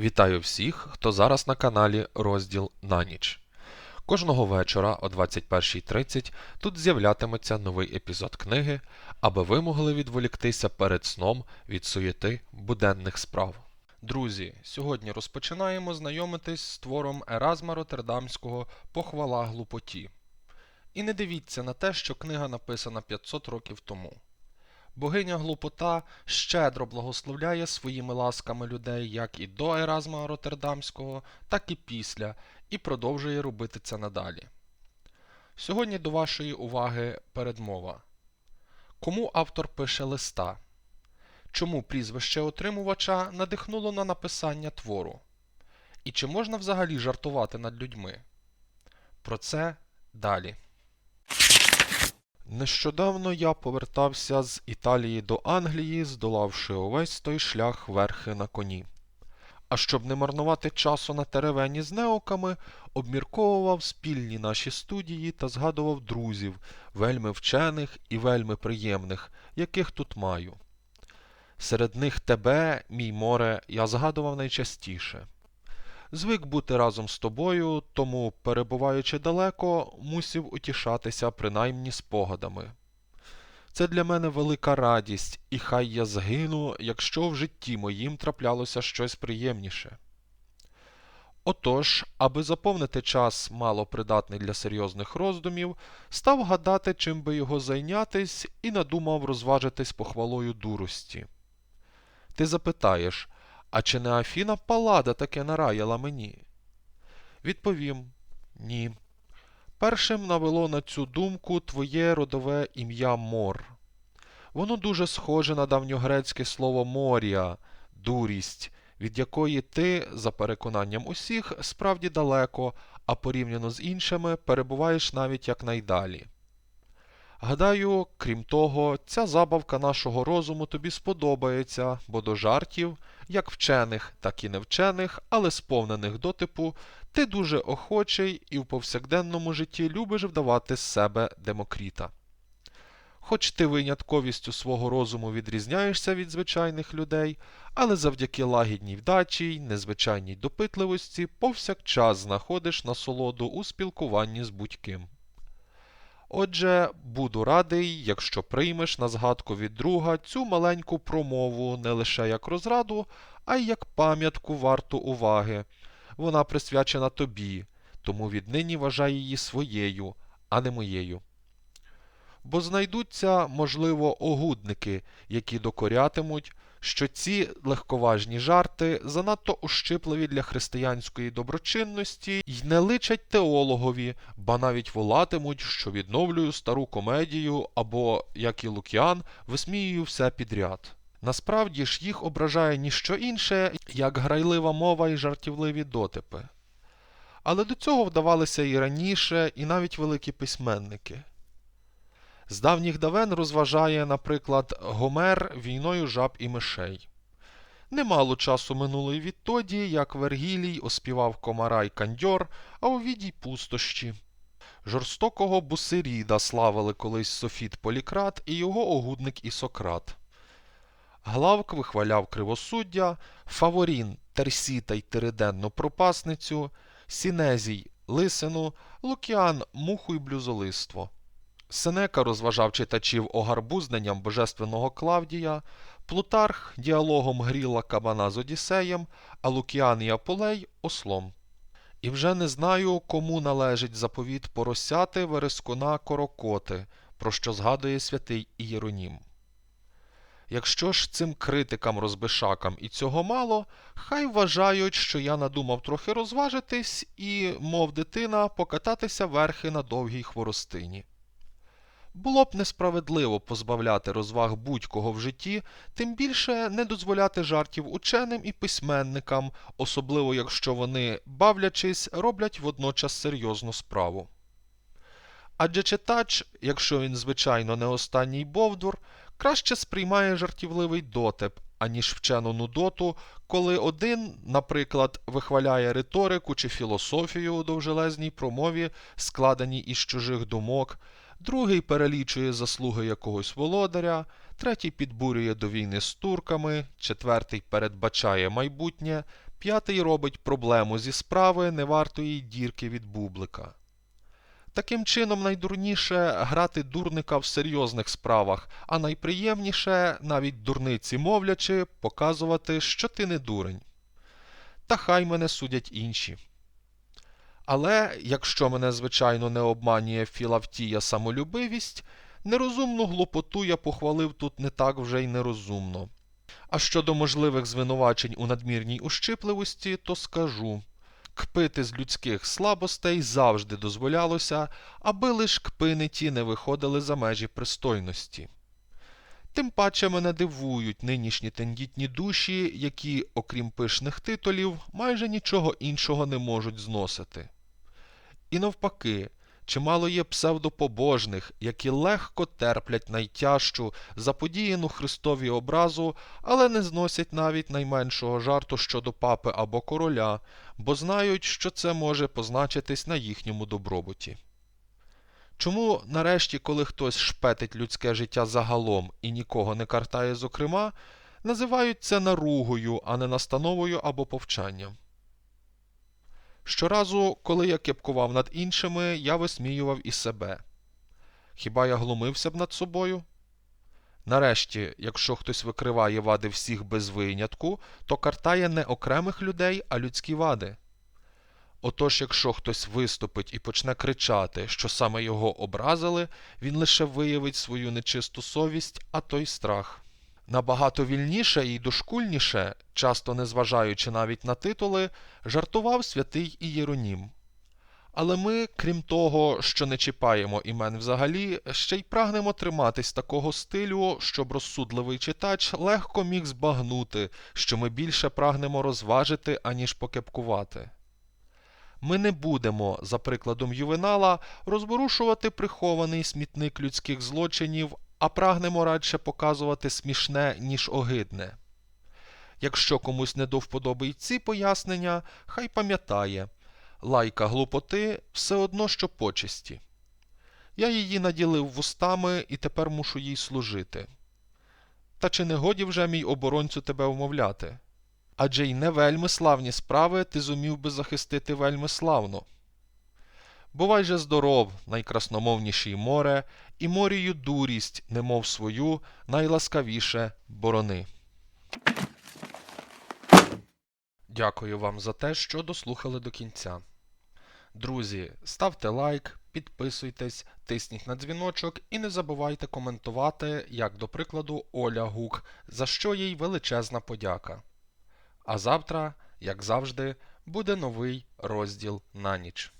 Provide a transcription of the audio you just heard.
Вітаю всіх, хто зараз на каналі Розділ на ніч. Кожного вечора о 21.30 тут з'являтиметься новий епізод книги, аби ви могли відволіктися перед сном від суєти буденних справ. Друзі, сьогодні розпочинаємо знайомитись з твором Еразма Роттердамського Похвала глупоті. І не дивіться на те, що книга написана 500 років тому. Богиня глупота щедро благословляє своїми ласками людей як і до Еразма Роттердамського, так і після, і продовжує робити це надалі. Сьогодні до вашої уваги передмова. Кому автор пише листа? Чому прізвище отримувача надихнуло на написання твору? І чи можна взагалі жартувати над людьми? Про це далі. Нещодавно я повертався з Італії до Англії, здолавши увесь той шлях верхи на коні. А щоб не марнувати часу на теревені з неоками, обмірковував спільні наші студії та згадував друзів, вельми вчених і вельми приємних, яких тут маю. Серед них тебе, мій море, я згадував найчастіше. Звик бути разом з тобою, тому, перебуваючи далеко, мусів утішатися принаймні спогадами. Це для мене велика радість, і хай я згину, якщо в житті моїм траплялося щось приємніше. Отож, аби заповнити час мало придатний для серйозних роздумів, став гадати, чим би його зайнятись, і надумав розважитись похвалою дурості. Ти запитаєш, а чи не Афіна Палада таке нараяла мені? Відповім ні. Першим навело на цю думку твоє родове ім'я Мор. Воно дуже схоже на давньогрецьке слово морія, дурість, від якої ти, за переконанням усіх, справді далеко, а порівняно з іншими перебуваєш навіть якнайдалі. Гадаю, крім того, ця забавка нашого розуму тобі сподобається, бо до жартів, як вчених, так і невчених, але сповнених дотипу, ти дуже охочий і в повсякденному житті любиш вдавати з себе Демокріта. Хоч ти винятковістю свого розуму відрізняєшся від звичайних людей, але завдяки лагідній вдачі й незвичайній допитливості повсякчас знаходиш насолоду у спілкуванні з будь-ким. Отже, буду радий, якщо приймеш на згадку від друга цю маленьку промову не лише як розраду, а й як пам'ятку варту уваги. Вона присвячена тобі, тому віднині вважай її своєю, а не моєю. Бо знайдуться, можливо, огудники, які докорятимуть, що ці легковажні жарти занадто ущипливі для християнської доброчинності й не личать теологові, ба навіть волатимуть, що відновлюю стару комедію або, як і Лук'ян, висміюю все підряд. Насправді ж їх ображає ніщо інше, як грайлива мова і жартівливі дотипи. Але до цього вдавалися і раніше, і навіть великі письменники. З давніх давен розважає, наприклад, Гомер війною жаб і мишей. Немало часу минуло й відтоді, як Вергілій оспівав комара й кандьор, а Овідій пустощі. Жорстокого Бусиріда славили колись Софіт Полікрат і його огудник Ісократ. Главк вихваляв кривосуддя, Фаворін Терсіта й Териденну пропасницю, Сінезій лисину, Лукіан муху й блюзолиство. Сенека розважав читачів огарбузненням божественного Клавдія, Плутарх діалогом гріла кабана з Одіссеєм, а Лукіан і Аполей ослом. І вже не знаю, кому належить заповіт поросяти верескуна корокоти, про що згадує святий Ієронім. Якщо ж цим критикам розбишакам і цього мало, хай вважають, що я надумав трохи розважитись і, мов дитина, покататися верхи на довгій хворостині. Було б несправедливо позбавляти розваг будь-кого в житті, тим більше не дозволяти жартів ученим і письменникам, особливо якщо вони, бавлячись, роблять водночас серйозну справу. Адже читач, якщо він, звичайно, не останній бовдур, краще сприймає жартівливий дотип, аніж вчену нудоту, коли один, наприклад, вихваляє риторику чи філософію у довжелезній промові, складеній із чужих думок, другий перелічує заслуги якогось володаря, третій підбурює до війни з турками, четвертий передбачає майбутнє, п'ятий робить проблему зі справи невартої дірки від бублика. Таким чином, найдурніше грати дурника в серйозних справах, а найприємніше, навіть дурниці мовлячи, показувати, що ти не дурень. Та хай мене судять інші. Але, якщо мене, звичайно, не обманює філавтія самолюбивість, нерозумну глупоту я похвалив тут не так вже й нерозумно. А щодо можливих звинувачень у надмірній ущипливості, то скажу. Кпити з людських слабостей завжди дозволялося, аби лиш кпини ті не виходили за межі пристойності. Тим паче мене дивують нинішні тендітні душі, які, окрім пишних титулів, майже нічого іншого не можуть зносити. І навпаки, чимало є псевдопобожних, які легко терплять найтяжчу заподіяну Христові образу, але не зносять навіть найменшого жарту щодо папи або короля, бо знають, що це може позначитись на їхньому добробуті. Чому, нарешті, коли хтось шпетить людське життя загалом і нікого не картає зокрема, називають це наругою, а не настановою або повчанням? Щоразу, коли я кепкував над іншими, я висміював і себе. Хіба я глумився б над собою? Нарешті, якщо хтось викриває вади всіх без винятку, то картає не окремих людей, а людські вади. Отож, якщо хтось виступить і почне кричати, що саме його образили, він лише виявить свою нечисту совість, а то й страх. Набагато вільніше і дошкульніше, часто незважаючи навіть на титули, жартував святий Ієронім. Але ми, крім того, що не чіпаємо імен взагалі, ще й прагнемо триматись такого стилю, щоб розсудливий читач легко міг збагнути, що ми більше прагнемо розважити, аніж покепкувати. Ми не будемо, за прикладом Ювенала, розворушувати прихований смітник людських злочинів, а прагнемо радше показувати смішне, ніж огидне. Якщо комусь не до вподоби ці пояснення, хай пам'ятає лайка глупоти все одно, що почесті. Я її наділив вустами і тепер мушу їй служити. Та чи не годі вже мій оборонцю тебе вмовляти? Адже й не вельми славні справи ти зумів би захистити вельми славно. Бувай же здоров, найкрасномовнішій море, і морію дурість, немов свою, найласкавіше борони. Дякую вам за те, що дослухали до кінця. Друзі, ставте лайк, підписуйтесь, тисніть на дзвіночок і не забувайте коментувати, як до прикладу Оля Гук, за що їй величезна подяка. А завтра, як завжди, буде новий розділ на ніч.